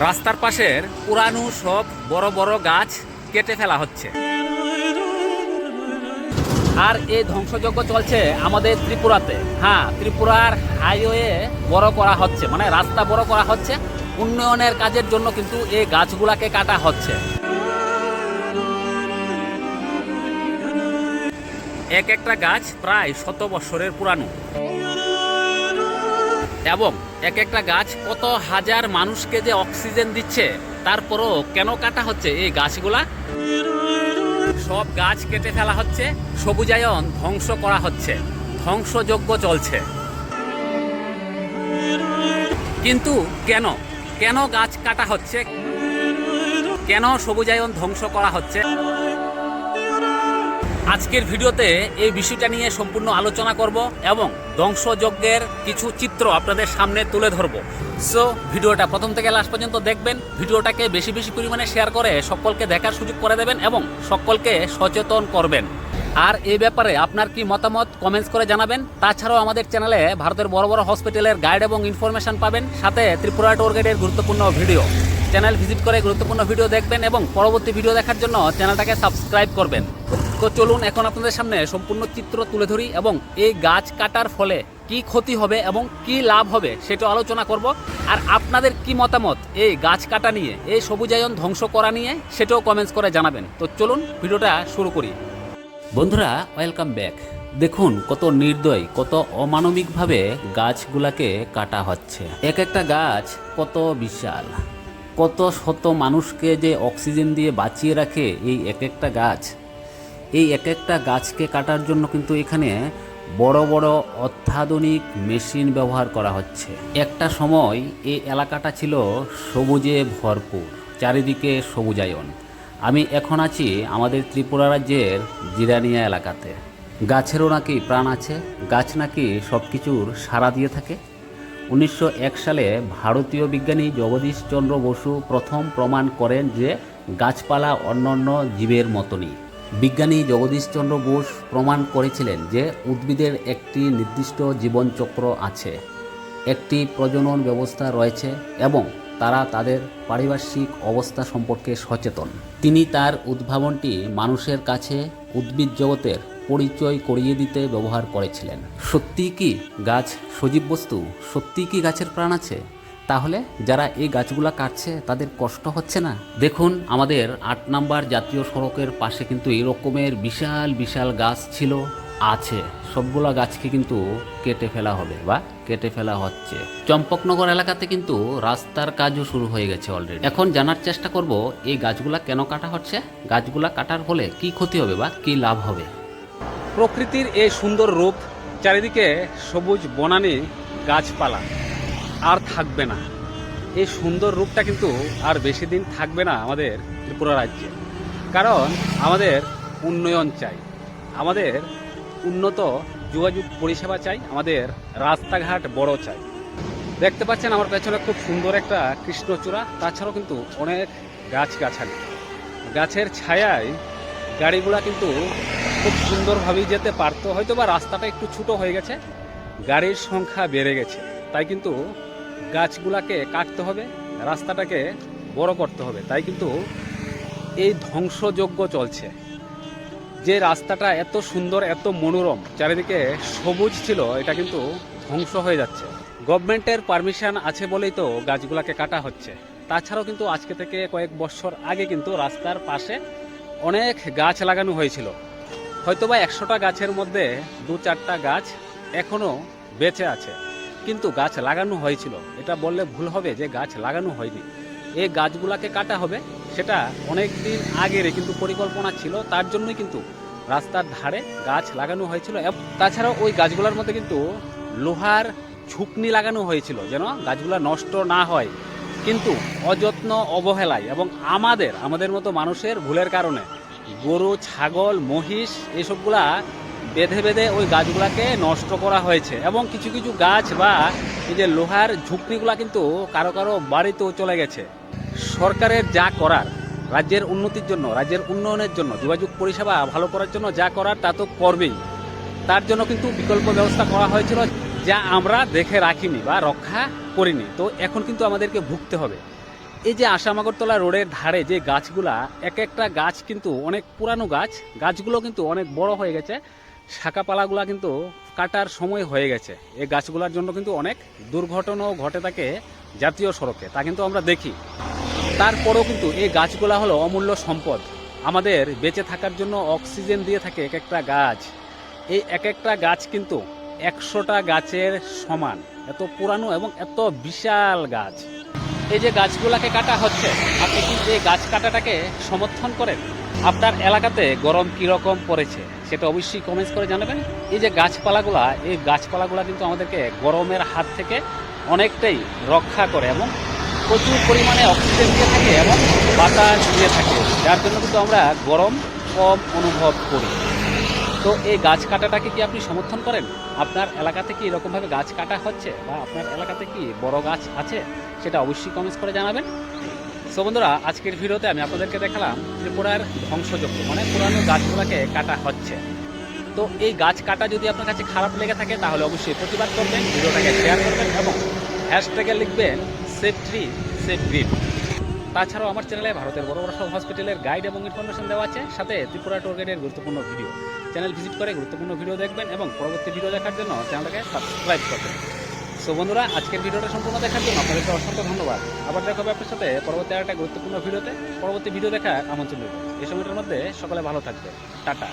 রাস্তার পাশের পুরানো সব বড় বড় গাছ কেটে ফেলা হচ্ছে। আর এই ধ্বংসযজ্ঞ চলছে আমাদের ত্রিপুরাতে। হ্যাঁ ত্রিপুরার হাইওয়ে বড় করা হচ্ছে মানে রাস্তা বড় করা হচ্ছে। উন্নয়নের কাজের জন্য কিন্তু এই গাছগুলাকে কাটা হচ্ছে। এক একটা গাছ প্রায় শত বছরের পুরানো। এবং এক একটা গাছ কত হাজার মানুষকে যে অক্সিজেন দিচ্ছে, তারপরও কেন কাটা হচ্ছে এই গাছগুলা? সব গাছ কেটে ফেলা হচ্ছে, সবুজায়ন ধ্বংস করা হচ্ছে, ধ্বংসযজ্ঞ চলছে। কিন্তু কেন? কেন গাছ কাটা হচ্ছে? কেন সবুজায়ন ধ্বংস করা হচ্ছে? আজকের ভিডিওতে এই বিষয়টা নিয়ে সম্পূর্ণ আলোচনা করব এবং ধ্বংসযজ্ঞের কিছু চিত্র আপনাদের সামনে তুলে ধরব। সো ভিডিওটা প্রথম থেকে লাস্ট পর্যন্ত দেখবেন। ভিডিওটাকে বেশি বেশি পরিমাণে শেয়ার করে সকলকে দেখার সুযোগ করে দেবেন এবং সকলকে সচেতন করবেন। আর এই ব্যাপারে আপনার কি মতামত কমেন্টস করে জানাবেন। তাছাড়াও আমাদের চ্যানেলে ভারতের বড় বড় হসপিটালের গাইড এবং ইনফরমেশন পাবেন। সাথে ত্রিপুরা ট্যুর গাইডের গুরুত্বপূর্ণ ভিডিও চ্যানেল ভিজিট করে গুরুত্বপূর্ণ ভিডিও দেখবেন এবং পরবর্তী ভিডিও দেখার জন্য চ্যানেলটাকে সাবস্ক্রাইব করবেন। তো চলুন এখন আপনাদের সামনে সম্পূর্ণ চিত্র তুলে ধরি এবং এই গাছ কাটার ফলে কি ক্ষতি হবে এবং কি লাভ হবে সেটা আলোচনা করব। আর আপনাদের কি মতামত এই গাছ কাটা নিয়ে, এই সবুজায়ন ধ্বংস করা নিয়ে সেটাও কমেন্টস করে জানাবেন। তো চলুন ভিডিওটা শুরু করি। বন্ধুরা ওয়েলকাম ব্যাক দেখুন কত নির্দয়, কত অমানবিকভাবে গাছগুলাকে কাটা হচ্ছে। এক একটা গাছ কত বিশাল, কত শত মানুষকে যে অক্সিজেন দিয়ে বাঁচিয়ে রাখে এই এক একটা গাছ। এই এক একটা গাছকে কাটার জন্য কিন্তু এখানে বড় বড় অত্যাধুনিক মেশিন ব্যবহার করা হচ্ছে। একটা সময় এই এলাকাটা ছিল সবুজে ভরপুর, চারিদিকে সবুজায়ন। আমি এখন আছি আমাদের ত্রিপুরা রাজ্যের জিরানিয়া এলাকাতে। গাছেরও নাকি প্রাণ আছে, গাছ নাকি সব কিছুর সাড়া দিয়ে থাকে। উনিশশো এক সালে ভারতীয় বিজ্ঞানী জগদীশ চন্দ্র বসু প্রথম প্রমাণ করেন যে গাছপালা অন্যান্য জীবের মতনই। বিজ্ঞানী জগদীশ চন্দ্র বোস প্রমাণ করেছিলেন যে উদ্ভিদের একটি নির্দিষ্ট জীবনচক্র আছে, একটি প্রজনন ব্যবস্থা রয়েছে এবং তারা তাদের পারিপার্শ্বিক অবস্থা সম্পর্কে সচেতন। তিনি তার উদ্ভাবনটি মানুষের কাছে উদ্ভিদ জগতের পরিচয় করিয়ে দিতে ব্যবহার করেছিলেন। সত্যি কি গাছ সজীব বস্তু? সত্যি কি গাছের প্রাণ আছে? তাহলে যারা এই গাছগুলা কাটছে, তাদের কষ্ট হচ্ছে না? দেখুন, আমাদের আট নাম্বার জাতীয় সড়কের পাশে কিন্তু এরকমের বিশাল বিশাল গাছ ছিল, আছে। সবগুলা গাছকে কিন্তু কেটে ফেলা হবে বা কেটে ফেলা হচ্ছে। চম্পকনগর এলাকাতে কিন্তু রাস্তার কাজও শুরু হয়ে গেছে অলরেডি এখন জানার চেষ্টা করব, এই গাছগুলা কেন কাটা হচ্ছে? গাছগুলা কাটার ফলে কি ক্ষতি হবে বা কি লাভ হবে? প্রকৃতির এই সুন্দর রূপ, চারিদিকে সবুজ বনানি গাছপালা। আর থাকবে না। এই সুন্দর রূপটা কিন্তু আর বেশি দিন থাকবে না আমাদের ত্রিপুরা রাজ্যে। কারণ আমাদের উন্নয়ন চাই, আমাদের উন্নত যোগাযোগ পরিষেবা চাই, আমাদের রাস্তাঘাট বড় চাই। দেখতে পাচ্ছেন আমার পেছনে খুব সুন্দর একটা কৃষ্ণচূড়া, তাছাড়াও কিন্তু অনেক গাছগাছালি। গাছের ছায়ায় গাড়িগুলা কিন্তু খুব সুন্দরভাবেই যেতে পারতো হয়তো বা রাস্তাটা একটু ছোটো হয়ে গেছে, গাড়ির সংখ্যা বেড়ে গেছে, তাই কিন্তু গাছগুলাকে কাটতে হবে, রাস্তাটাকে বড় করতে হবে। তাই কিন্তু এই ধ্বংসযজ্ঞ চলছে। যে রাস্তাটা এত সুন্দর, এত মনোরম, চারিদিকে সবুজ ছিল, এটা কিন্তু ধ্বংস হয়ে যাচ্ছে। গভর্নমেন্টের পারমিশন আছে বলেই তো গাছগুলাকে কাটা হচ্ছে। তাছাড়াও কিন্তু আজকে থেকে কয়েক বছর আগে কিন্তু রাস্তার পাশে অনেক গাছ লাগানো হয়েছিল। হয়তোবা একশোটা গাছের মধ্যে দু চারটা গাছ এখনও বেঁচে আছে। কিন্তু গাছ লাগানো হয়েছিল। এটা বললে ভুল হবে যে গাছ লাগানো হয়নি। এই গাছগুলাকে কাটা হবে, সেটা অনেক দিন আগের কিন্তু পরিকল্পনা ছিল, তার জন্যই কিন্তু রাস্তার ধারে গাছ লাগানো হয়েছিল। তাছাড়াও ওই গাছগুলোর মধ্যে কিন্তু লোহার ঝুঁকনি লাগানো হয়েছিল যেন গাছগুলো নষ্ট না হয়। কিন্তু অযত্ন, অবহেলায় এবং আমাদের আমাদের মতো মানুষের ভুলের কারণে গরু, ছাগল, মহিষ, এসবগুলা বেঁধে বেঁধে ওই গাছগুলাকে নষ্ট করা হয়েছে এবং কিছু কিছু গাছ বা এই যে লোহার ঝুঁকনিগুলা কিন্তু কারও কারও বাড়িতেও চলে গেছে। সরকারের যা করার, রাজ্যের উন্নতির জন্য, রাজ্যের উন্নয়নের জন্য, যোগাযোগ পরিষেবা ভালো করার জন্য যা করার তা তো করবেই। তার জন্য কিন্তু বিকল্প ব্যবস্থা করা হয়েছিল যা আমরা দেখে রাখিনি বা রক্ষা করিনি। তো এখন কিন্তু আমাদেরকে ভুগতে হবে। এই যে আসামাগরতলা রোডের ধারে যে গাছগুলা, এক একটা গাছ কিন্তু অনেক পুরানো গাছ, গাছগুলো কিন্তু অনেক বড় হয়ে গেছে। শাখাপালাগুলা কিন্তু কাটার সময় হয়ে গেছে। এই গাছগুলোর জন্য কিন্তু অনেক দুর্ঘটনাও ঘটে থাকে জাতীয় সড়কে, তা কিন্তু আমরা দেখি। তারপরেও কিন্তু এই গাছগুলা হলো অমূল্য সম্পদ। আমাদের বেঁচে থাকার জন্য অক্সিজেন দিয়ে থাকে এক একটা গাছ। এই এক একটা গাছ কিন্তু একশোটা গাছের সমান। এত পুরানো এবং এত বিশাল গাছ। এই যে গাছগুলাকে কাটা হচ্ছে, আপনি কি এই গাছ কাটাটাকে সমর্থন করেন? আপনার এলাকাতে গরম কীরকম পড়েছে সেটা অবশ্যই কমেন্টস করে জানাবেন। এই যে গাছপালাগুলা, এই গাছপালাগুলা কিন্তু আমাদেরকে গরমের হাত থেকে অনেকটাই রক্ষা করে এবং প্রচুর পরিমাণে অক্সিজেন দিয়ে থাকে এবং বাতাস দিয়ে থাকে, যার জন্য কিন্তু আমরা গরম কম অনুভব করি। তো এই গাছ কাটাটাকে কি আপনি সমর্থন করেন? আপনার এলাকাতে কি এরকমভাবে গাছ কাটা হচ্ছে বা আপনার এলাকাতে কি বড় গাছ আছে সেটা অবশ্যই কমেন্টস করে জানাবেন। সো বন্ধুরা, আজকের ভিডিওতে আমি আপনাদেরকে দেখালাম ত্রিপুরার ধ্বংসযোগ্য মানে পুরানো গাছগুলোকে কাটা হচ্ছে। তো এই গাছ কাটা যদি আপনার কাছে খারাপ লেগে থাকে, তাহলে অবশ্যই প্রতিবাদ করবেন, ভিডিওটাকে শেয়ার করবেন এবং হ্যাশট্যাগে লিখবেন সেফ ট্রি সেফ গ্রিন তাছাড়াও আমার চ্যানেলে ভারতের বড় বড় সব হসপিটালের গাইড এবং ইনফরমেশন দেওয়া আছে, সাথে ত্রিপুরা টোর গাইডের গুরুত্বপূর্ণ ভিডিও চ্যানেল ভিজিট করে গুরুত্বপূর্ণ ভিডিও দেখবেন এবং পরবর্তী ভিডিও দেখার জন্য চ্যানেলটাকে সাবস্ক্রাইব করবেন। সো বন্ধুরা, আজকের ভিডিওটা সম্পূর্ণ দেখার জন্য আপনাদেরকে অসংখ্য ধন্যবাদ। আবার দেখা হবে আপনার সাথে পরবর্তী একটা গুরুত্বপূর্ণ ভিডিওতে। পরবর্তী ভিডিও দেখার আমন্ত্রণ রইল। এই সময়টার মধ্যে সকালে ভালো থাকবে টাটা।